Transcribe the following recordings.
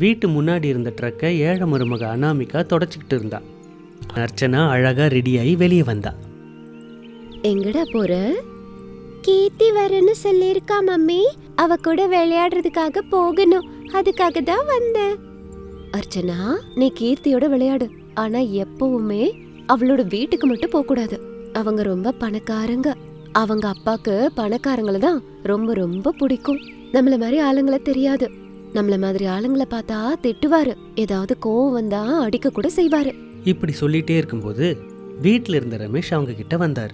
வீட்டு முன்னாடி இருந்த ட்ரக்கை ஏழை மருமக அனாமிகா தொடச்சிக்கிட்டு இருந்தா. அர்ச்சனா அழகா ரெடியாகி வெளியே வந்தா. எங்கடா போற? கீர்த்தி வரேன்னு சொல்லியிருக்கா மம்மி. அவ கூட விளையாடுறதுக்காக போகணும். அதுக்காக தான் வந்தேன். அர்ச்சனா நீ கீர்த்தியோட விளையாடு. ஆனா எப்பவுமே அவளோட வீட்டுக்கு மட்டும் போக கூடாது. அவங்க ரொம்ப பணக்காரங்க. அவங்க அப்பாக்கு பணக்காரங்கள தான் ரொம்ப ரொம்ப பிடிக்கும். நம்மள மாதிரி ஆளுங்களை தெரியாது. நம்மள மாதிரி ஆளுங்களை பார்த்தா திட்டுவாரு. ஏதாவது கோவம் வந்தா அடிக்க கூட செய்வாரு. இப்படி சொல்லிட்டே இருக்கும்போது வீட்டில் இருந்த ரமேஷ் அவங்க கிட்ட வந்தார்.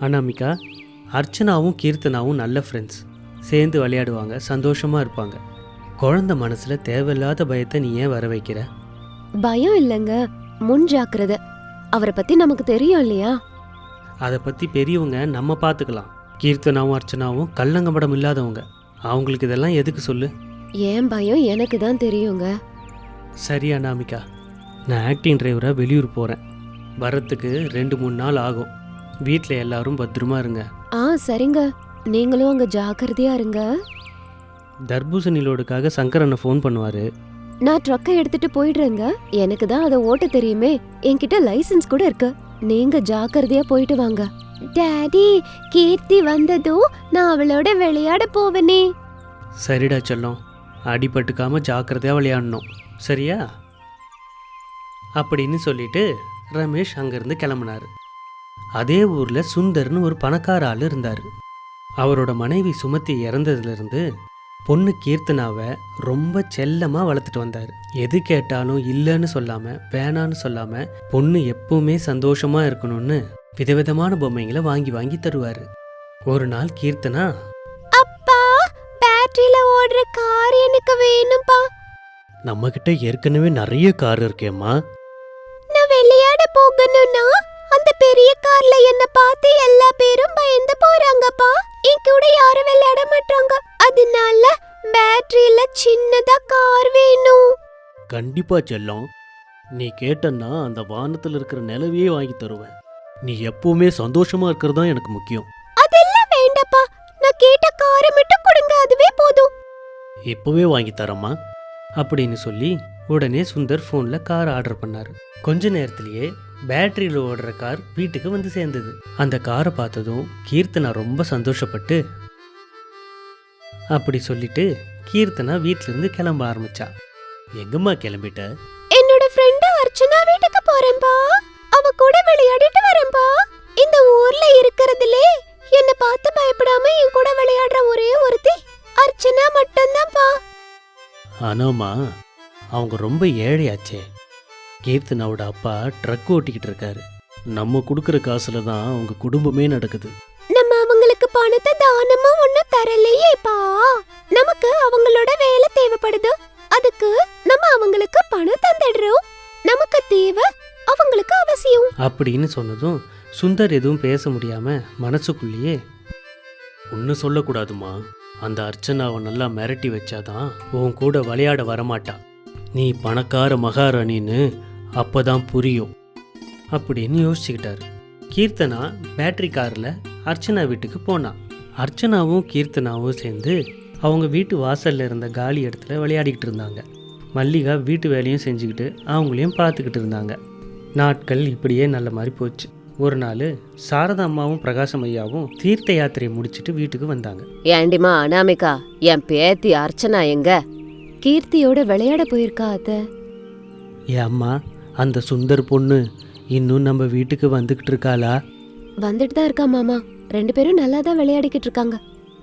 அனாமிகா அர்ச்சனாவும் கீர்த்தனாவும் நல்ல ஃப்ரெண்ட்ஸ் சேர்ந்து விளையாடுவாங்க சந்தோஷமாக இருப்பாங்க. குழந்தை மனசில் தேவையில்லாத பயத்தை நீ ஏன் வர வைக்கிற? பயம் இல்லைங்க. முன் ஜாக்கிரதை. அவரை பத்தி நமக்கு தெரியும் இல்லையா? அதை பற்றி பெரியவங்க நம்ம பார்த்துக்கலாம். கீர்த்தனாவும் அர்ச்சனாவும் கள்ளங்கபடம் இல்லாதவங்க. அவங்களுக்கு இதெல்லாம் எதுக்கு சொல்லு? ஏன் பயம் எனக்கு தான் தெரியுங்க. சரி அனாமிகா நான் ஆக்டிங் டிரைவராக வெளியூர் போகிறேன் வரத்துக்கு ரெண்டு மூணு நாள் ஆகும். வீட்டில் எல்லாரும் பத்திரமா இருங்க. ஆ சரிங்க. நீங்களும் அங்க ஜாக்கிரதையா இருங்க. தர்பூசணி லோடுக்காக சங்கரனை ஃபோன் பண்ணுவார். நான் ட்ரக்கை எடுத்துட்டு போயிடுறேங்க. எனக்கு தான் அதை ஓட்ட தெரியுமே. என்கிட்ட லைசென்ஸ் கூட இருக்கு. நீங்க ஜாக்கிரதையா போயிட்டு வாங்க. டாடி கீர்த்தி வந்ததும் நான் அவளோட விளையாட போவனே. சரிடா செல்லம். அடிபட்டுக்காமல் ஜாக்கிரதையாக விளையாடணும். சரியா? அப்படின்னு சொல்லிட்டு ரமேஷ் அங்கேருந்து கிளம்புனார். அதே ஊரில் சுந்தர்னு ஒரு பணக்கார ஆள் இருந்தார். அவரோட மனைவி சுமத்தி இறந்ததுலேருந்து பொண்ணு கீர்த்தனாவை ரொம்ப செல்லமாக வளர்த்துட்டு வந்தார். எது கேட்டாலும் இல்லைன்னு சொல்லாமல் வேணான்னு சொல்லாமல் பொண்ணு எப்பவுமே சந்தோஷமாக இருக்கணும்னு விதவிதமான பொம்மைங்களை வாங்கி வாங்கி தருவார். ஒரு நாள் கீர்த்தனா பேட்டரியில ஓடுற கார் எனக்கு வேணும்பா. நம்மக்கிட்ட ஏற்கனவே நிறைய கார் இருக்கேம்மா. நான் விளையாட போகணும்னா அந்த பெரிய கார்ல என்ன பார்த்து எல்லா பேரும் பயந்து போறாங்கப்பா. என் கூட யாரும் விளையாட மாட்டாங்க. அதனால பேட்டரியில சின்னதா கார் வேணும். கண்டிப்பா செல்லம். நீ கேட்டன்னா அந்த வானத்தில் இருக்கிற நிலவையே வாங்கி தருவேன். நீ எப்பவுமே சந்தோஷமா இருக்கிறது தான் எனக்கு முக்கியம். அதெல்லாம் வேண்டாப்பா. நான் கேட்ட காரை மட்டும் கொடுங்க அதுவே போதும். இப்போவே வாங்கி தரேம்மா அப்படின்னு சொல்லி உடனே சுந்தர் ஃபோனில் கார் ஆர்டர் பண்ணார். கொஞ்ச நேரத்திலேயே பேட்டரியில் ஓடுற கார் வீட்டுக்கு வந்து சேர்ந்தது. அந்த காரை பார்த்ததும் கீர்த்தனா ரொம்ப சந்தோஷப்பட்டு அப்படி சொல்லிட்டு கீர்த்தனா வீட்டிலேருந்து கிளம்ப ஆரம்பிச்சா. எங்கம்மா கிளம்பிட்ட? என்னோட ஃப்ரெண்ட் அர்ச்சனா வீட்டுக்கு போறேன்பா. அவ கூட விளையாடிட்டு வரேன்பா. இந்த ஊர்ல இருக்கறதுலே என்ன பார்த்து பயப்படாம என் கூட விளையாடுற ஒரே ஒருத்தி அர்ச்சனா மட்டும்தான்ப்பா. ஆனாமா அவங்க ரொம்ப ஏழையாச்சே. கீர்த்தனாவோட அப்பா ட்ரக் ஓட்டிக்கிட்டு இருக்காரு. நம்ம கொடுக்குற காசுல தான் அவங்க குடும்பமே நடக்குது. நம்ம அவங்களுக்கு பணத்தை தானமா ஒண்ணும் அப்படின்னு சொன்னதும் சுந்தர் எதுவும் பேச முடியாமல் மனசுக்குள்ளேயே ஒன்று சொல்லக்கூடாதுமா அந்த அர்ச்சனாவை நல்லா மிரட்டி வச்சாதான் உன் கூட விளையாட வரமாட்டா. நீ பணக்கார மகாராணின்னு அப்பதான் புரியும் அப்படின்னு யோசிச்சுக்கிட்டாரு. கீர்த்தனா பேட்டரி காரில் அர்ச்சனா வீட்டுக்கு போனான் அர்ச்சனாவும் கீர்த்தனாவும் சேர்ந்து அவங்க வீட்டு வாசலில் இருந்த காலி இடத்துல விளையாடிக்கிட்டு இருந்தாங்க. மல்லிகா வீட்டு வேலையும் செஞ்சுக்கிட்டு அவங்களையும் பார்த்துக்கிட்டு இருந்தாங்க. நாட்கள் இப்படியே நல்ல மாதிரி போச்சு. ஒரு நாள் சாரதா அம்மாவும் பிரகாசம் ஐயாவும் தீர்த்த யாத்திரையை முடிச்சிட்டு வீட்டுக்கு வந்தாங்க. ஏண்டிமா அனாமிகா என் பேத்தி அர்ச்சனா எங்க? கீர்த்தியோட விளையாட போயிருக்கா அத்த? அம்மா அந்த சுந்தர் பொண்ணு இன்னும் நம்ம வீட்டுக்கு வந்துக்கிட்டு இருக்காளா? வந்துட்டு தான் இருக்கா மாமா. ரெண்டு பேரும் நல்லா தான் விளையாடிக்கிட்டு இருக்காங்க.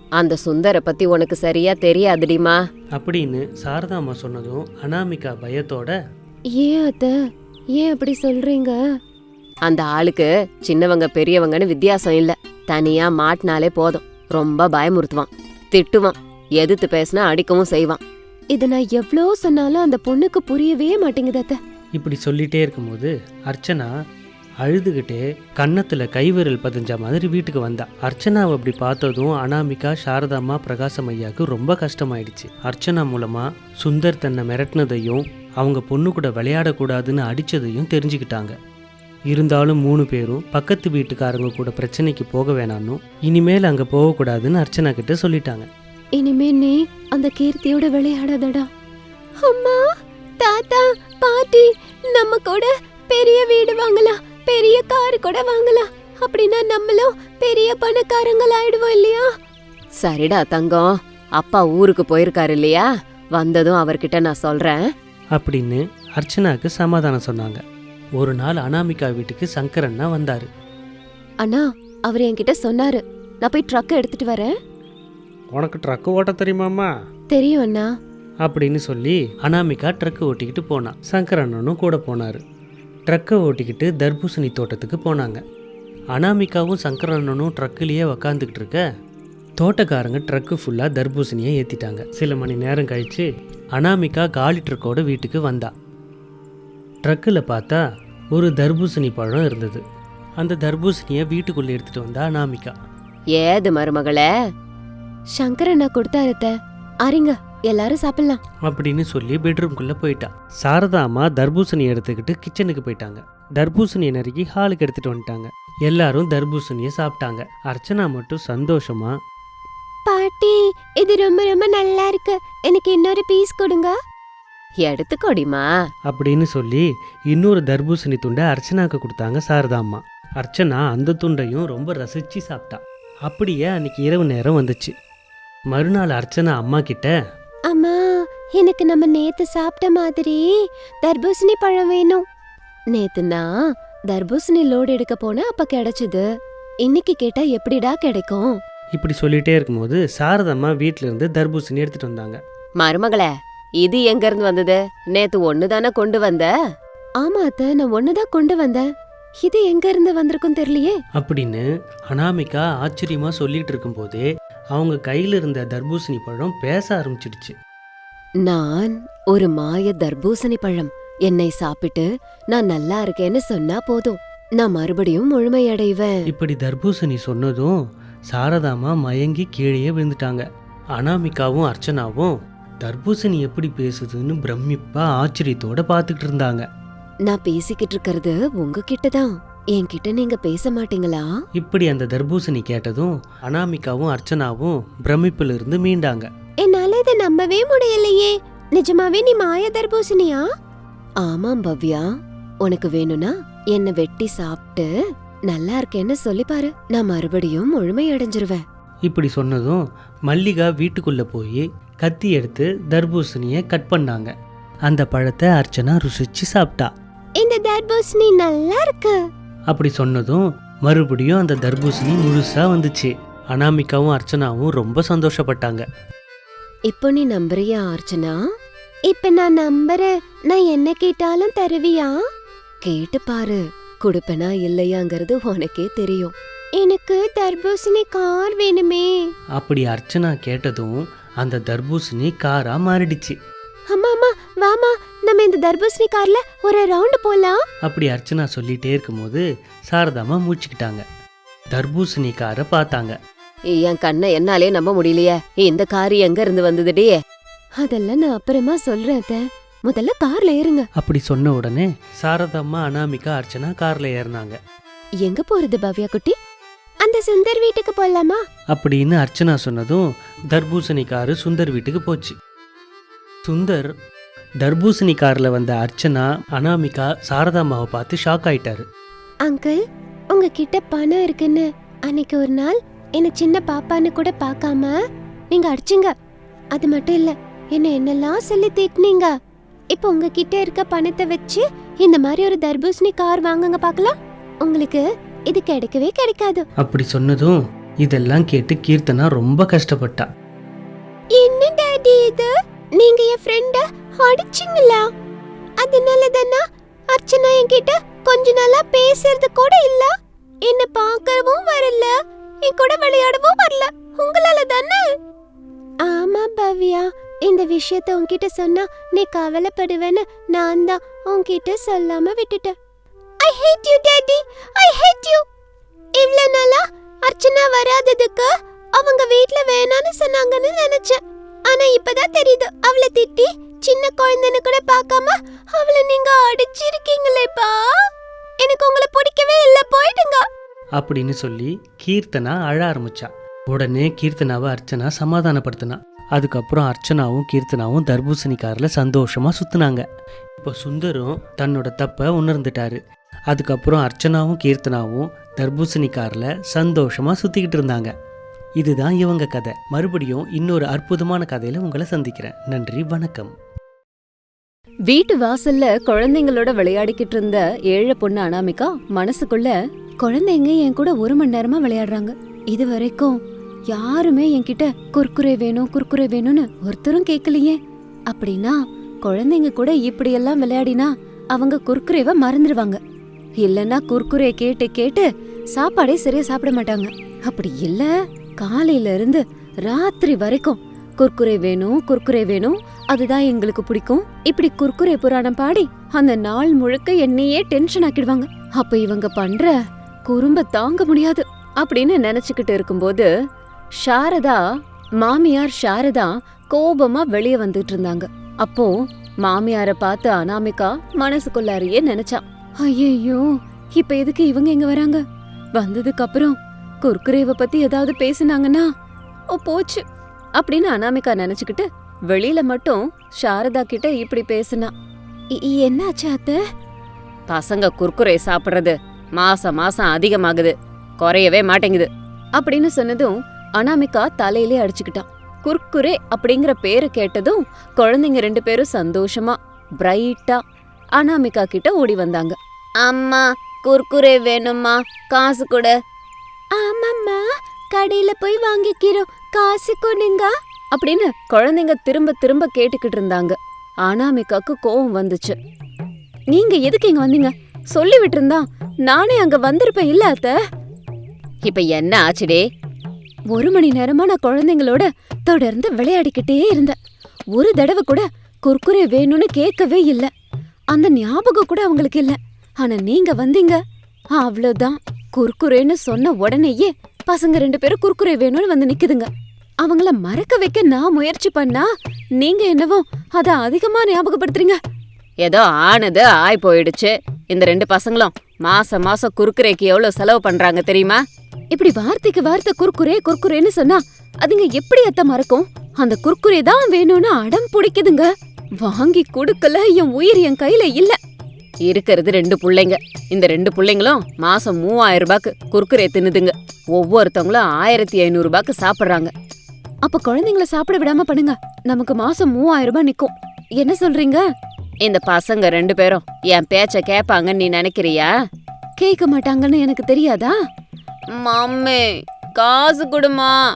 அந்த சுந்தர பத்தி உனக்கு சரியா தெரியாதுடிமா. அப்படின்னு சாரதா அம்மா சொன்னதும் அனாமிகா பயத்தோட ஏன் அத்த? ஏன் அப்படி சொல்றீங்க? அந்த ஆளுக்கு சின்னவங்க பெரியவங்கன்னு வித்தியாசம் இல்ல. தனியா மாட்டினாலே போதும். ரொம்ப பயமுறுத்துவான். திட்டுவான். எதிர்த்து பேசினா அடிக்கவும் செய்வான். இது நான் எவ்வளோ சொன்னாலும் அந்த பொண்ணுக்கு புரியவே மாட்டேங்குது அத்த. இப்படி சொல்லிட்டே இருக்கும்போது அர்ச்சனா அழுதுகிட்டே கன்னத்துல கைவிரல் பதிஞ்ச மாதிரி வீட்டுக்கு வந்தா. அர்ச்சனாவை அப்படி பார்த்ததும் அனாமிகா சாரதாம்மா பிரகாசம் ஐயாவுக்கு ரொம்ப கஷ்டமாயிடுச்சு. அர்ச்சனா மூலமா சுந்தர் தன்னை மிரட்டினதையும் அவங்க பொண்ணு கூட விளையாடக்கூடாதுன்னு அடிச்சதையும் தெரிஞ்சுக்கிட்டாங்க. இருந்தாலும் மூணு பேரும் பக்கத்து வீட்டுக்காரங்க கூட பிரச்சனைக்கு போக வேணாம்னும் இனிமேல் அங்கே போகக்கூடாதுன்னு அர்ச்சனா கிட்ட சொல்லிட்டாங்க. இனிமே நீ அந்த கீர்த்தியோட விளையாடாதடா. அம்மா தாத்தா பாட்டி நம்ம கூட பெரிய வீடு வாங்கலாம் பெரிய கார் கூட வாங்கலாம். அப்படின்னா நம்மளும் பெரிய பணக்காரங்கள் ஆயிடுவோம் இல்லையா? சரிடா தங்கம். அப்பா ஊருக்கு போயிருக்காரு இல்லையா? வந்ததும் அவர்கிட்ட நான் சொல்றேன். அப்படின்னு அர்ச்சனாக்கு சமாதானம் சொன்னாங்க. ஒரு நாள் அனாமிகா வீட்டுக்கு சங்கரண்ணா வந்தாரு. அண்ணா அவர் என்கிட்ட சொன்னாரு. நான் போய் ட்ரக் எடுத்துட்டு வரேன். உனக்கு ட்ரக்கு ஓட்ட தெரியுமாம்மா? தெரியும் அண்ணா. அப்படின்னு சொல்லி அனாமிகா ட்ரக்கு ஓட்டிக்கிட்டு போனான் சங்கரண்ணனும் கூட போனார். ட்ரக்கை ஓட்டிக்கிட்டு தர்பூசணி தோட்டத்துக்கு போனாங்க. அனாமிகாவும் சங்கரண்ணனும் ட்ரக்குலேயே உக்காந்துக்கிட்டு இருக்க தோட்டக்காரங்க ட்ரக்கு ஃபுல்லாக தர்பூசணியை ஏற்றிட்டாங்க சில மணி நேரம் கழித்து அனாமிகா காலி ட்ரக்கோட வீட்டுக்கு வந்தா. ட்ரக்கில் பார்த்தா ஒரு தர்பூசணி பழம் இருந்தது. அந்த தர்பூசணியை வீட்டுக்குள்ளே எடுத்துகிட்டு வந்தா அனாமிகா. ஏது மருமகளே? சங்கர் அண்ணா கொடுத்தாருத்த அறிங்க எல்லாரும் சாப்பிடலாம். அப்படின்னு சொல்லி பெட்ரூம்குள்ளே போயிட்டா. சாரதா அம்மா தர்பூசணி எடுத்துக்கிட்டு கிச்சனுக்கு போயிட்டாங்க. தர்பூசணியை நறுக்கி ஹாலுக்கு எடுத்துட்டு வந்துட்டாங்க. எல்லாரும் தர்பூசணியை சாப்பிட்டாங்க. அர்ச்சனா மட்டும் சந்தோஷமா பாட்டி இது ரொம்ப ரொம்ப நல்லா இருக்கு. எனக்கு இன்னொரு பீஸ் கொடுங்க. எடுத்துக்கோடிமா அப்படின்னு சொல்லி இன்னொரு தர்பூசணி துண்டை அர்ச்சனாக்கு கொடுத்தாங்க சாரதா அம்மா. அர்ச்சனா அந்த துண்டையும் ரொம்ப ரசிச்சு சாப்பிட்டா. அப்படியே அன்னைக்கு இரவு நேரம் வந்துச்சு. மறுநாள் அர்ச்சனா அம்மா கிட்ட அம்மா எனக்கு நம்ம நேத்து சாப்பிட்ட மாதிரி தர்பூசணி பழம் வேணும். நேத்து நான் தர்பூசணி லோடு எடுக்க போனேன் அப்ப கிடைச்சது. இன்னைக்கு கேட்டா எப்படிடா கிடைக்கும்? இப்படி சொல்லிட்டே இருக்கும்போது சாரதம்மா வீட்ல இருந்து தர்பூசணி எடுத்துட்டு வந்தாங்க. மருமகளே இது எங்க இருந்து வந்தது? நேத்து ஒண்ணு தானே கொண்டு வந்த? ஆமா அத்த நான் ஒண்ணுதான் கொண்டு வந்தேன். இது எங்க இருந்து வந்திருக்கும் தெரியலையே. அப்படின்னு அனாமிகா ஆச்சரியமா சொல்லிட்டு இருக்கும்போதே அவங்க கையில இருந்த தர்பூசணி பழம் பேச ஆரம்பிச்சிடுச்சு. நான் ஒரு மாய தர்பூசணி பழம். என்னை சாப்பிட்டு நான் நல்லா இருக்கேன்னு சொன்னா போதும். நான் மறுபடியும் முழுமையடைவேன். இப்படி தர்பூசணி சொன்னதும் சாரதாமா மயங்கி கீழேயே விழுந்துட்டாங்க. அனாமிகாவும் அர்ச்சனாவும் தர்பூசணி எப்படி பேசுதுன்னு பிரமிப்பா ஆச்சரியத்தோட பார்த்துக்கிட்டு இருந்தாங்க. நான் பேசிக்கிட்டு இருக்கிறது உங்ககிட்ட தான் என்கிட்ட நீங்க பேச மாட்டீங்களா? இப்படி அந்த தர்பூசணி கேட்டதும் அனாமிகாவும் அர்ச்சனாவும் பிரமிப்பில் இருந்து மீண்டாங்க. என்னால இதை நம்பவே முடியலையே. நிஜமாவே நீ மாய தர்பூசணியா? ஆமாம் பவ்யா. உனக்கு வேணும்னா என்ன வெட்டி சாப்பிட்டு நல்லா இருக்கேன்னு சொல்லி பாரு. நான் மறுபடியும் முழுமை அடைஞ்சிருவேன் இப்படி சொன்னதும் மல்லிகா வீட்டுக்குள்ள போய் கத்தி எடுத்து தர்பூசணியை கட் பண்ணாங்க. அந்த பழத்தை அர்ச்சனா ருசிச்சு சாப்பிட்டா. இந்த தர்பூசணி நல்லா இருக்கு. அப்படி சொன்னதும் மறுபடியும் அந்த தர்பூசணி முழுசா வந்துச்சு. அனாமிகாவும் அர்ச்சனாவும் ரொம்ப சந்தோஷப்பட்டாங்க. இப்போ நீ நம்புறியா அர்ச்சனா? இப்ப நான் நம்புறேன். நான் என்ன கேட்டாலும் தருவியா? கேட்டு பாரு. கொடுப்பனா இல்லையாங்கிறது உனக்கே தெரியும். எனக்கு தர்பூசணி கார் வேணுமே. அப்படி அர்ச்சனா கேட்டதும் அந்த தர்பூசணி காரா மாறிடுச்சு. அம்மா அம்மா வாமா நம்ம இந்த தர்பூசணி கார்ல ஒரு ரவுண்ட் போலாம். அப்படி அர்ச்சனா சொல்லிட்டே இருக்கும்போது சாரதாமா மூச்சுக்கிட்டாங்க. தர்பூசணி காரை பார்த்தாங்க. என் கண்ணை என்னாலே நம்ப முடியலையே. இந்த கார் எங்க இருந்து வந்ததுடி அதெல்லாம் நான் அப்புறமா சொல்றேன் அத்தை. முதல்ல கார்ல ஏறுங்க. அப்படி சொன்ன உடனே சாரதாம்மா அனாமிகா அர்ச்சனா கார்ல ஏறினாங்க. எங்க போறது பவ்யா குட்டி? அந்த சுந்தர் வீட்டுக்கு போலாமா? அப்படின்னு அர்ச்சனா சொன்னதும் தர்பூசணி காரு சுந்தர் வீட்டுக்கு போச்சு. சுந்தர் தர்பூசணி கார்ல வந்த அர்ச்சனா அனாமிகா சாரதாம்மாவை பார்த்து ஷாக் ஆயிட்டாரு. அங்கிள் உங்ககிட்ட பணம் இருக்குன்னு அன்னைக்கு ஒரு நாள் என்ன சின்ன பாப்பான்னு கூட பார்க்காம நீங்க அடிச்சீங்க. அது மட்டும் இல்ல என்ன என்னெல்லாம் சொல்லி திட்டினீங்க. இப்போ உங்ககிட்ட இருக்க பணத்தை வச்சு இந்த மாதிரி ஒரு தர்பூசணி கார் வாங்குங்க பார்க்கலாம். உங்களுக்கு இது கிடைக்கவே கிடைக்காது. அப்படி சொன்னதும் இதெல்லாம் கேட்டு கீர்த்தனா ரொம்ப கஷ்டப்பட்டா. என்ன டாடி இது? நீங்க என் ஃப்ரெண்ட அடிச்சீங்களா? அதனால தானா அர்ச்சனா என்கிட்ட கொஞ்ச நாளா பேசுறது கூட இல்ல. என்ன பார்க்கவும் வரல. என் கூட விளையாடவும் வரல. உங்களால தானே? ஆமா பவ்யா. இந்த விஷயத்த உன்கிட்ட சொன்னா நீ கவலைப்படுவேன்னு நான் தான் உன்கிட்ட சொல்லாம விட்டுட்டேன். I hate you daddy I hate you இவ்ளோ நாளா அர்ச்சனா வராததுக்கு அவங்க வீட்ல வேணான்னு சொன்னாங்கன்னு நினைச்சேன். ஆனா இப்பதான் தெரியுது அவளை திட்டி சின்ன குழந்தைன்னு கூட பார்க்காம அவளை நீங்க அடிச்சிருக்கீங்களேப்பா எனக்கு உங்களை பிடிக்கவே இல்ல போயிடுங்க. அப்படின்னு சொல்லி கீர்த்தனா அழ ஆரம்பிச்சா. உடனே கீர்த்தனாவை அர்ச்சனா சமாதானப்படுத்தினா. அதுக்கப்புறம் அர்ச்சனாவும் கீர்த்தனாவும் தர்பூசணி காரில் சந்தோஷமாக சுற்றுனாங்க இப்போ சுந்தரும் தன்னோட தப்பை உணர்ந்துட்டாரு. அதுக்கப்புறம் அர்ச்சனாவும் கீர்த்தனாவும் தர்பூசணி காரில் சந்தோஷமாக சுற்றிக்கிட்டு இருந்தாங்க. இதுதான் இவங்க கதை. மறுபடியும் இன்னொரு அற்புதமான கதையில் உங்களை சந்திக்கிறேன். நன்றி வணக்கம். வீட்டு வாசல்ல குழந்தைங்களோட விளையாடிக்கிட்டு இருந்த ஏழை பொண்ணு அனாமிகா மனசுக்குள்ள குழந்தைங்க என் கூட ஒரு மணி நேரமா விளையாடுறாங்க. இது வரைக்கும் யாருமே என்கிட்ட குர்குரே வேணும் குர்குரே வேணும்னு ஒருத்தரும் கேட்கலையே அப்படின்னா குழந்தைங்க கூட இப்படியெல்லாம் விளையாடினா அவங்க குர்குரேவை மறந்துடுவாங்க இல்லைன்னா குர்குரே கேட்டு கேட்டு சாப்பாடே சரியா சாப்பிட மாட்டாங்க. அப்படி இல்ல காலையில இருந்து ராத்திரி வரைக்கும் குர்குரே வேணும் குர்குரே வேணும் அதுதான் எங்களுக்கு பிடிக்கும். இப்படி குர்குரே புராணம் பாடி அந்த நாள் முழுக்க என்னையே டென்ஷன் ஆக்கிடுவாங்க. அப்ப இவங்க பண்ற குறும்ப தாங்க முடியாது அப்படின்னு நினைச்சுக்கிட்டு இருக்கும்போது சாரதா மாமியார் சாரதா கோபமா வெளியே வந்துட்டு இருந்தாங்க. அப்போ மாமியார பார்த்து அனாமிகா மனசுக்குள்ளாரையே நினைச்சா. ஐயோ இப்ப எதுக்கு இவங்க இங்க வராங்க? வந்ததுக்கு அப்புறம் குர்குரேவ பத்தி ஏதாவது பேசுனாங்கன்னா ஓ போச்சு அப்படின்னு அனாமிகா நினைச்சுக்கிட்டு வெளியில மட்டும் சாரதா கிட்ட இப்படி பேசினா. என்னாச்சு அத்த? பசங்க குர்குரே சாப்பிடுறது மாசம் மாசம் அதிகமாகுது குறையவே மாட்டேங்குது அப்படின்னு சொன்னதும் அனாமிகா தலையிலே அடிச்சுக்கிட்டான். குர்குரே அப்படிங்கிற பேரு கேட்டதும் குழந்தைங்க ரெண்டு பேரும் சந்தோஷமா பிரைட்டா அனாமிகா கிட்ட ஓடி வந்தாங்க. அம்மா குர்குரே வேணும்மா காசு கொடு. ஆமாம்மா கடையில போய் வாங்கிக்கிறோம் காசு கொடுங்க. அப்படின்னு குழந்தைங்க திரும்ப திரும்ப கேட்டுக்கிட்டு இருந்தாங்க. அனாமிகாக்கு கோவம் வந்துச்சு. நீங்க எதுக்கு இங்க வந்தீங்க? சொல்லி விட்டுருந்தா நானே அங்க வந்திருப்பேன் இல்ல அத்த. இப்ப என்ன ஆச்சுடே? ஒரு மணி நேரமா நான் குழந்தைங்களோட தொடர்ந்து விளையாடிக்கிட்டே இருந்தேன். ஒரு தடவை கூட குர்குரே வேணும்னு கேட்கவே இல்ல. அந்த ஞாபகம் கூட அவங்களுக்கு இல்ல. ஆனா நீங்க வந்தீங்க. அவ்வளோதான் குர்குரேன்னு சொன்ன உடனேயே பசங்க ரெண்டு பேரும் குர்குரே வேணும்னு வந்து நிக்குதுங்க. அவங்கள மறக்க வைக்க நான் முயற்சி பண்ணா நீங்க என்னவோ அத அதிகமா ஞாபகப்படுத்துறீங்க. ஏதோ ஆனது ஆய் போயிடுச்சு இந்த ரெண்டு பசங்களும் மாசம் மாசம் குறுக்குறைக்கு எவ்வளவு செலவு பண்றாங்க தெரியுமா? இப்படி வார்த்தைக்கு வார்த்தை குர்குரே குர்குரேன்னு சொன்னா அதுங்க எப்படி அத்த மறக்கும்? அந்த குர்குரே தான் வேணும்னு அடம் பிடிக்குதுங்க. வாங்கி கொடுக்கல என் உயிர் என் கையில இல்ல. இருக்கிறது ரெண்டு பிள்ளைங்க. இந்த ரெண்டு பிள்ளைங்களும் மாசம் மூவாயிரம் ரூபாய்க்கு குர்குரே தின்னுதுங்க. ஒவ்வொருத்தவங்களும் ஆயிரத்தி ஐநூறு ரூபாய்க்கு சாப்பிடுறாங்க. அப்ப குழந்தைங்கள சாப்பிட விடாம பண்ணுங்க. நமக்கு மாசம் மூவாயிரம் ரூபாய் நிக்கும். என்ன சொல்றீங்க? இந்த பசங்க ரெண்டு பேரும் என் பேச்ச கேட்பாங்கன்னு நீ நினைக்கிறியா? கேட்க மாட்டாங்கன்னு எனக்கு தெரியாதா? மம்மி காசு கொடுமா.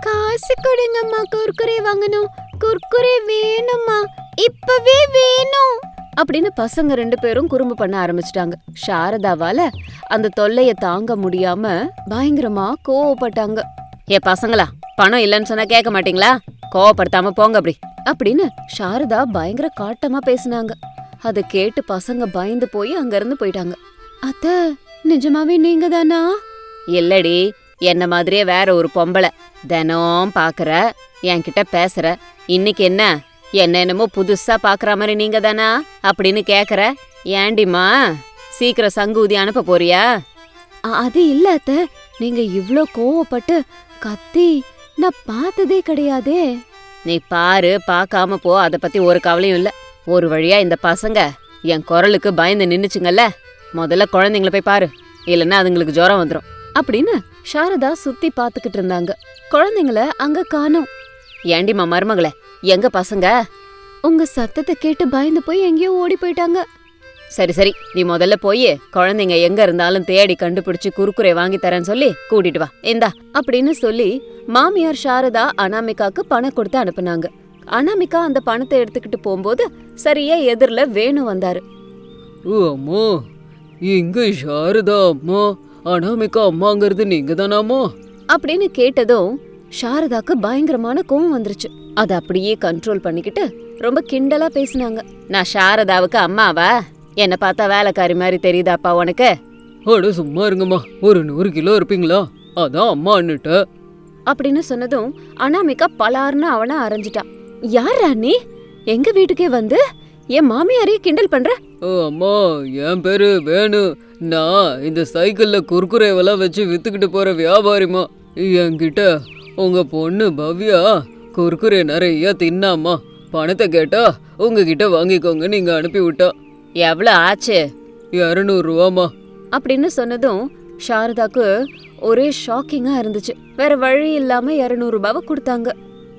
காசு கொடுங்கம்மா குர்குரே வாங்கணும். குர்குரே வேணும்மா. இப்பவே வேணும். அப்படின்னு பசங்க ரெண்டு பேரும் குறும்பு பண்ண ஆரம்பிச்சிட்டாங்க. சாரதாவால அந்த தொல்லைய தாங்க முடியாம பயங்கரமா கோவப்பட்டாங்க. ஏ பசங்களா பணம் இல்லைன்னு சொன்னா கேட்க மாட்டீங்களா? கோவப்படுத்தாம போங்க அப்படி. அப்படின்னு சாரதா பயங்கர காட்டமா பேசினாங்க. அதை கேட்டு பசங்க பயந்து போய் அங்க இருந்து போயிட்டாங்க. அத்த நிஜமாவே நீங்க தானா இல்லடி என்ன மாதிரியே வேற ஒரு பொம்பளை. தினம் பாக்குற என்கிட்ட பேசுற. இன்னைக்கு என்ன? என்ன என்னமோ புதுசா பாக்குற மாதிரி நீங்க தானா? அப்படின்னு கேக்குற. ஏண்டிமா சீக்கிரம் சங்கூதி அனுப்ப போறியா? அது இல்ல அத்த. நீங்க இவ்ளோ கோவப்பட்டு கத்தி நான் பார்த்ததே கிடையாதே. நீ பாரு பார்க்காம போ. அத பத்தி ஒரு கவலையும் இல்ல. ஒரு வழியா இந்த பசங்க என் குரலுக்கு பயந்து நின்னுச்சுங்கல்ல. முதல்ல குழந்தைங்கள போய் பாரு. இல்லைன்னா அதுங்களுக்கு ஜுரம் வந்துடும் அப்படின்னு சாரதா சுத்தி பாத்துக்கிட்டு இருந்தாங்க. குழந்தைங்கள அங்க காணோம். ஏண்டிமா மருமகளே எங்க பசங்க? உங்க சத்தத்தை கேட்டு பயந்து போய் எங்கேயோ ஓடி போயிட்டாங்க. சரி சரி நீ முதல்ல போய் குழந்தைங்க எங்க இருந்தாலும் தேடி கண்டுபிடிச்சு குறுக்குறை வாங்கி தரேன்னு சொல்லி கூட்டிட்டு வா. இந்தா அப்படின்னு சொல்லி மாமியார் சாரதா அனாமிகாக்கு பணம் கொடுத்து அனுப்புனாங்க. அனாமிகா அந்த பணத்தை எடுத்துக்கிட்டு போகும்போது சரியா எதிரில் வேணு வந்தாரு. ஓ அம்மா இங்க சாரதா அம்மா? அனாமிகா அம்மாங்கிறது நீங்க தானாமா அப்படின்னு கேட்டதும் சாரதாக்கு பயங்கரமான கோவம் வந்துருச்சு. அதை அப்படியே கண்ட்ரோல் பண்ணிக்கிட்டு ரொம்ப கிண்டலா பேசினாங்க. நான் சாரதாவுக்கு அம்மாவா? என்ன பார்த்தா வேலைக்காரி மாதிரி தெரியுதாப்பா உனக்கு? அட சும்மா இருங்கம்மா. ஒரு நூறு கிலோ இருப்பீங்களா? அதான் அம்மா அண்ணிட்ட. அப்படின்னு சொன்னதும் அனாமிகா பலார்னு அவனை அரைஞ்சிட்டான் யாரா நீ? எங்க வீட்டுக்கே வந்து? என் மாமியாரையே கிண்டல் பண்ற? அம்மா என் பேரு வேணு. நான் இந்த சைக்கிள்ல குர்குரேவெல்லாம் வச்சு வித்துக்கிட்டு போற வியாபாரிமா என்கிட்ட உங்க பொண்ணு பவ்யா குறுக்குறே நிறைய தின்னாம்மா. பணத்தை கேட்டா உங்ககிட்ட வாங்கிக்கோங்க நீங்க அனுப்பி விட்டா எவ்வளோ ஆச்சு இரநூறுவாம்மா அப்படின்னு சொன்னதும் சாரதாக்கு ஒரே ஷாக்கிங்கா இருந்துச்சு. வேற வழி இல்லாம இருநூறு ரூபாவை கொடுத்தாங்க.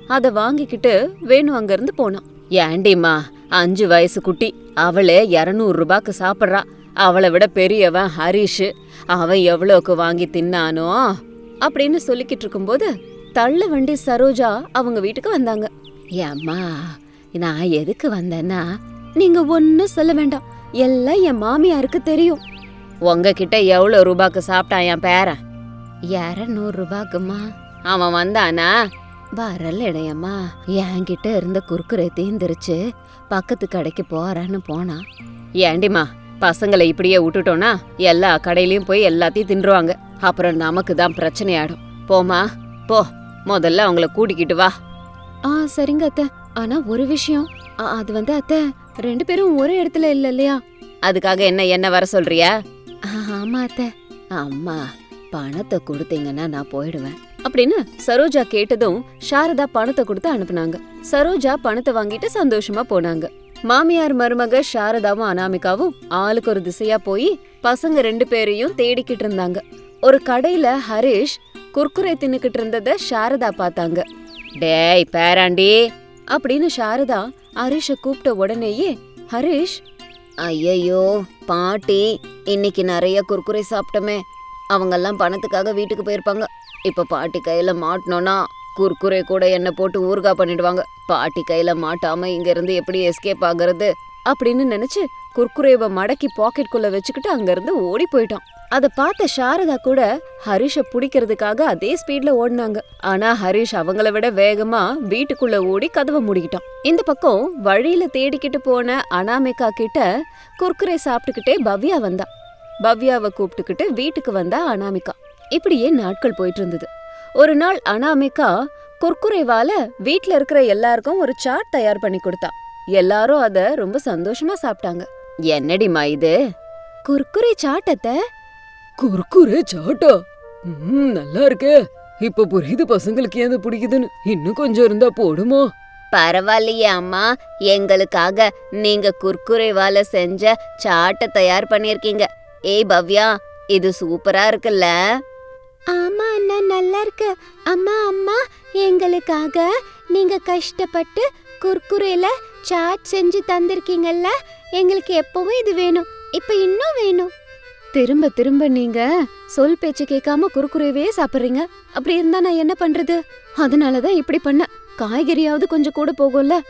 அத வாங்கிக்கிட்டு வேணு அங்கிருந்து போனான். ஏண்டிம்மா அஞ்சு வயசு குட்டி. அவளே இரநூறு ரூபாய்க்கு சாப்பிட்றா. அவளை விட பெரியவன் ஹரிஷ். அவன் எவ்வளோக்கு வாங்கி தின்னானோ அப்படின்னு சொல்லிக்கிட்டு இருக்கும்போது தள்ள வண்டி சரோஜா அவங்க வீட்டுக்கு வந்தாங்க. ஏம்மா நான் எதுக்கு வந்தேன்னா நீங்க ஒன்றும் சொல்ல வேண்டாம். எல்லாம் என் மாமியாருக்கு தெரியும். உங்ககிட்ட எவ்வளோ ரூபாய்க்கு சாப்பிட்டான் என் பேரன்? இரநூறு ரூபாய்க்குமா? அவன் வந்தானா? வரல இடையம்மா என்கிட்ட இருந்த குறுக்குறை தீந்துருச்சு. பக்கத்து கடைக்கு போறான்னு போனான் ஏண்டிம்மா பசங்களை இப்படியே விட்டுட்டோன்னா எல்லா கடையிலயும் போய் எல்லாத்தையும் தின்றுவாங்க. அப்புறம் நமக்கு தான் பிரச்சனை ஆயிடும் போமா போ முதல்ல அவங்கள கூட்டிக்கிட்டு வா. ஆ சரிங்க அத்தை. ஆனா ஒரு விஷயம். அது வந்து அத்தை ரெண்டு பேரும் ஒரே இடத்துல இல்ல இல்லையா? அதுக்காக என்ன என்ன வர சொல்றியா? ஆமா அத்தை. அம்மா பணத்தை கொடுத்தீங்கன்னா நான் போயிடுவேன். அப்படின்னு சரோஜா கேட்டதும் சாரதா பணத்தை கொடுத்து அனுப்புனாங்க. சரோஜா பணத்தை வாங்கிட்டு சந்தோஷமா போனாங்க. மாமியார் மருமக சாரதாவும் அனாமிகாவும் ஆளுக்கு ஒரு திசையா போய் பசங்க ரெண்டு பேரையும் தேடிக்கிட்டு இருந்தாங்க. ஒரு கடையில ஹரிஷ் குர்குரே தின்னுக்கிட்டு இருந்தத சாரதா பார்த்தாங்க. டேய் பேராண்டி அப்படின்னு சாரதா ஹரிஷ கூப்பிட்ட உடனேயே ஹரிஷ். ஐயையோ பாட்டி இன்னைக்கு நிறைய குர்குரே சாப்பிட்டோமே. அவங்கெல்லாம் பணத்துக்காக வீட்டுக்கு போயிருப்பாங்க. இப்போ பாட்டி கையில் மாட்டினோன்னா குர்குரே கூட என்னை போட்டு ஊறுகாய் பண்ணிடுவாங்க. பாட்டி கையில் மாட்டாமல் இங்கேருந்து எப்படி எஸ்கேப் ஆகிறது? அப்படின்னு நினச்சி குர்குரேவை மடக்கி பாக்கெட்குள்ளே வச்சுக்கிட்டு அங்கேருந்து ஓடி போயிட்டான். அதை பார்த்த சாரதா கூட ஹரிஷை பிடிக்கிறதுக்காக அதே ஸ்பீடில் ஓடினாங்க. ஆனால் ஹரிஷ் அவங்கள விட வேகமாக வீட்டுக்குள்ளே ஓடி கதவை மூடிக்கிட்டான். இந்த பக்கம் வழியில் தேடிக்கிட்டு போன அனாமிகா கிட்ட குர்குரே சாப்பிட்டுக்கிட்டே பவ்யா வந்தா. பவ்யாவை கூப்பிட்டுக்கிட்டு வீட்டுக்கு வந்தா அனாமிகா. இப்படியே நாட்கள் போயிட்டு இருந்தது ஒரு நாள் அனாமிகா குர்குரேவால வீட்ல இருக்கிற எல்லாருக்கும் ஒரு சாட் தயார் பண்ணி கொடுத்தா. எல்லாரும் அத ரொம்ப சந்தோஷமா சாப்பிட்டாங்க. என்னடிமா இது? குர்குரே சாட்டத்தை குறுக்குறே சாட்டா? ம் நல்லா இருக்கே. இப்ப புரியுது பசங்களுக்கு ஏன் பிடிக்குதுன்னு. இன்னும் கொஞ்சம் இருந்தா போடுமா? பரவாயில்லையே அம்மா. எங்களுக்காக நீங்க குர்குரேவால செஞ்ச சாட்டை தயார் பண்ணிருக்கீங்க ஏய் பவ்யா இது சூப்பரா இருக்குல்ல? ஆமா அண்ணா நல்லா இருக்கு. அம்மா அம்மா எங்களுக்காக நீங்க கஷ்டப்பட்டு குர்குரேல சாட் செஞ்சு தந்திருக்கீங்கல்ல? எங்களுக்கு எப்பவும் இது வேணும். இப்ப இன்னும் வேணும். திரும்ப திரும்ப நீங்க சொல் பேச்சு கேட்காம குறுக்குறவே சாப்பிடுறீங்க. அப்படி இருந்தா நான் என்ன பண்றது? அதனாலதான் இப்படி பண்ண காய்கறியாவது கொஞ்சம் கூட போகும்ல.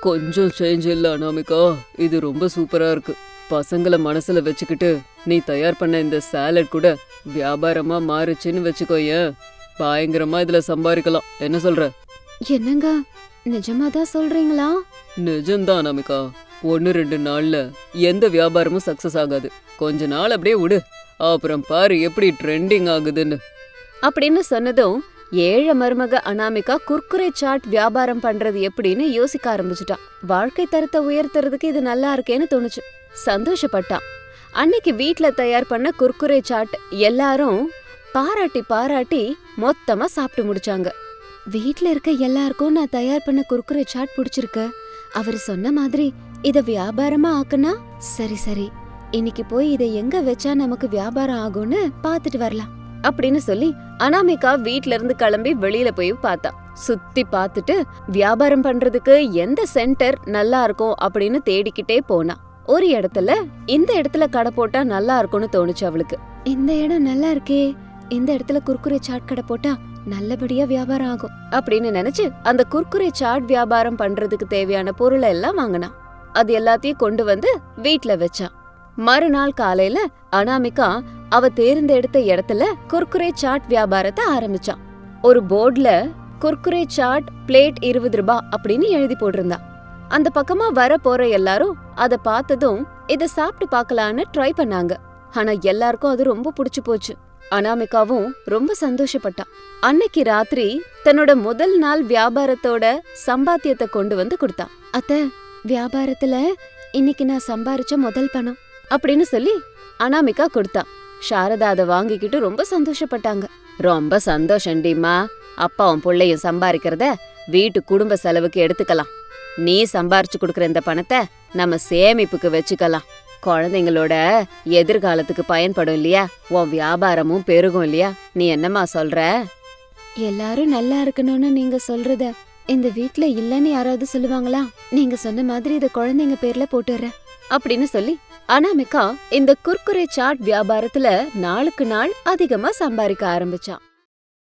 கொஞ்சம் சேஞ்ச் இல்ல அனாமிகா. இது ரொம்ப சூப்பரா இருக்கு. பசங்களை மனசுல வச்சுக்கிட்டு நீ தயார் பண்ண இந்த சாலட் கூட வியாபாரமா மாறுச்சுன்னு வச்சுக்கோயேன் பயங்கரமா இதுல சம்பாதிக்கலாம். என்ன சொல்ற? என்னங்க? நிஜமாதான் சொல்றீங்களா? நிஜம்தான் அனாமிகா. ஒன்னு ரெண்டு நாள்ல எந்த வியாபாரமும் சக்சஸ் ஆகாது. கொஞ்ச நாள் அப்படியே விடு. அப்புறம் பாரு எப்படி ட்ரெண்டிங் ஆகுதுன்னு. அப்படின்னு சொன்னதும் ஏழை மருமக அனாமிகா குர்குரே சாட் வியாபாரம் பண்றது எப்படின்னு யோசிக்க ஆரம்பிச்சுட்டான் வாழ்க்கை தரத்தை உயர்த்துறதுக்கு இது நல்லா இருக்கேன்னு தோணுச்சு. சந்தோஷப்பட்டான் அன்னைக்கு வீட்டில் தயார் பண்ண குர்குரே சாட் எல்லாரும் பாராட்டி பாராட்டி மொத்தமா சாப்பிட்டு முடிச்சாங்க. வீட்ல இருக்க எல்லாருக்கும் நான் தயார் பண்ண குர்குரே சாட் பிடிச்சிருக்கு. அவர் சொன்ன மாதிரி இத வியாபாரமா ஆக்குனா சரி சரி. இன்னைக்கு போய் இதை எங்க வச்சா நமக்கு வியாபாரம் ஆகும்னு பாத்துட்டு வரலாம். அப்படின்னு சொல்லி அனாமிகா வீட்ல இருந்து கிளம்பி வெளியில போய் பார்த்தா. சுத்தி பார்த்துட்டு வியாபாரம் பண்றதுக்கு எந்த சென்டர் நல்லா இருக்கும் அப்படின்னு தேடிக்கிட்டே போனா. ஒரு இடத்துல இந்த இடத்துல கடை போட்டா நல்லா இருக்கும்னு தோணுச்சு அவளுக்கு. இந்த இடம் நல்லா இருக்கே இந்த இடத்துல குர்குரே சாட் கடை போட்டா நல்லபடியா வியாபாரம் ஆகும் அப்படின்னு நினைச்சு அந்த குர்குரே சாட் வியாபாரம் பண்றதுக்கு தேவையான பொருளை எல்லாம் வாங்கினான் அது எல்லாத்தையும் கொண்டு வந்து வீட்ல வச்சான் மறுநாள் காலையில அனாமிகா அவ தேர்ந்தெடுத்த இடத்துல குர்குரே சாட் வியாபாரத்தை ஆரம்பிச்சான் ஒரு போர்டுல குர்குரே சாட் பிளேட் இருபது ரூபாய் அப்படின்னு எழுதி போட்டிருந்தான் அந்த பக்கமா வர போற எல்லாரும் அத பார்த்ததும் இத சாப்பிட்டு பார்க்கலான்னு ட்ரை பண்ணாங்க. ஆனா எல்லாருக்கும் அது ரொம்ப பிடிச்சு போச்சு. அனாமிகாவும் ரொம்ப சந்தோஷப்பட்டா. அன்னைக்கு ராத்திரி தன்னோட முதல் நாள் வியாபாரத்தோட சம்பாத்தியத்தை கொண்டு வந்து கொடுத்தா. அத்த வியாபாரத்துல இன்னைக்கு நான் சம்பாரிச்ச முதல் பணம் அப்படின்னு சொல்லி அனாமிகா கொடுத்தா. சாரதா அதை வாங்கிக்கிட்டு ரொம்ப சந்தோஷப்பட்டாங்க. ரொம்ப சந்தோஷம்டிமா அப்பாவும் புள்ளையும் சம்பாதிக்கிறத வீட்டு குடும்ப செலவுக்கு எடுத்துக்கலாம். நீ சம்பாரிச்சு கொடுக்கற இந்த பணத்தை நம்ம சேமிப்புக்கு வச்சுக்கலாம். குழந்தைங்களோட எதிர்காலத்துக்கு பயன்படும் இல்லையா? உன் வியாபாரமும் பெருகும் இல்லையா? நீ என்னம்மா சொல்ற? எல்லாரும் நல்லா இருக்கணும்னு நீங்க சொல்றத இந்த வீட்ல இல்லன்னு யாராவது சொல்லுவாங்களா? நீங்க சொன்ன மாதிரி இத குழந்தைங்க பேர்ல போட்டுறேன் அப்படின்னு சொல்லி அனாமிகா இந்த குர்குரே சாட் வியாபாரத்துல நாளுக்கு நாள் அதிகமா சம்பாதிக்க ஆரம்பிச்சான்